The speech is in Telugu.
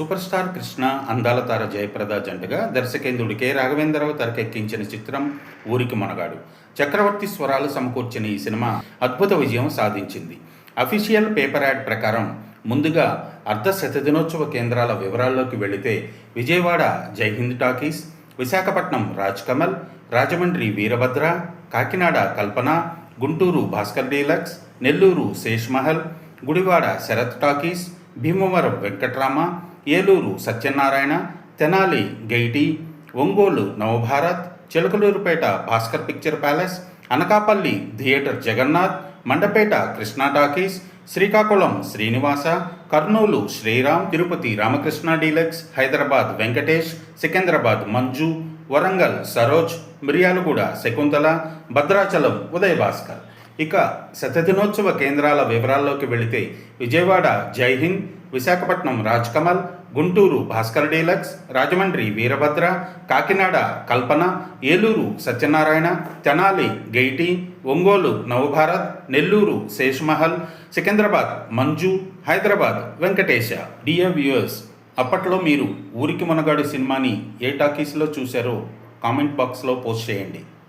సూపర్ స్టార్ కృష్ణ అందాల తార జయప్రద జంటగా దర్శకేంద్రుడు కె. రాఘవేంద్రరావు తెరకెక్కించిన చిత్రం ఊరికి మనగాడు. చక్రవర్తి స్వరాలు సమకూర్చిన ఈ సినిమా అద్భుత విజయం సాధించింది. అఫీషియల్ పేపర్ యాడ్ ప్రకారం ముందుగా అర్ధ శతదినోత్సవ కేంద్రాల వివరాల్లోకి వెళితే Vijayawada Jaihind talkies Visakhapatnam Raj Kamal Rajahmundry Veerabhadra Kakinada Kalpana Guntur Bhaskar deluxe Nellore Sesh Mahal Gudivada Sarath talkies Bhimavaram Venkatrama Eluru Satyanarayana Tenali Gaiety Ongole Navabharat Chilakaluripet Bhaskar picture palace Anakapalli theatre Jagannath Mandapeta Krishna talkies Srikakulam Srinivasa Kurnool Sriram Tirupati Ramakrishna deluxe Hyderabad Venkatesh Secunderabad Manju Warangal Saroj Miryalaguda Shakuntala Bhadrachalam Udayabhaskar. ఇక శతదినోత్సవ కేంద్రాల వివరాల్లోకి వెళితే Vijayawada Jaihind Visakhapatnam Raj Kamal Guntur Bhaskar deluxe Rajahmundry Veerabhadra Kakinada Kalpana Eluru Satyanarayana Tenali Gaiety Ongole Navabharat Nellore Seshmahal Secunderabad Manju Hyderabad Venkatesha. Dear viewers అప్పట్లో మీరు ఊరికి మునగాడు సినిమాని ఏ టాకీస్లో చూశారో కామెంట్ బాక్స్లో పోస్ట్ చేయండి.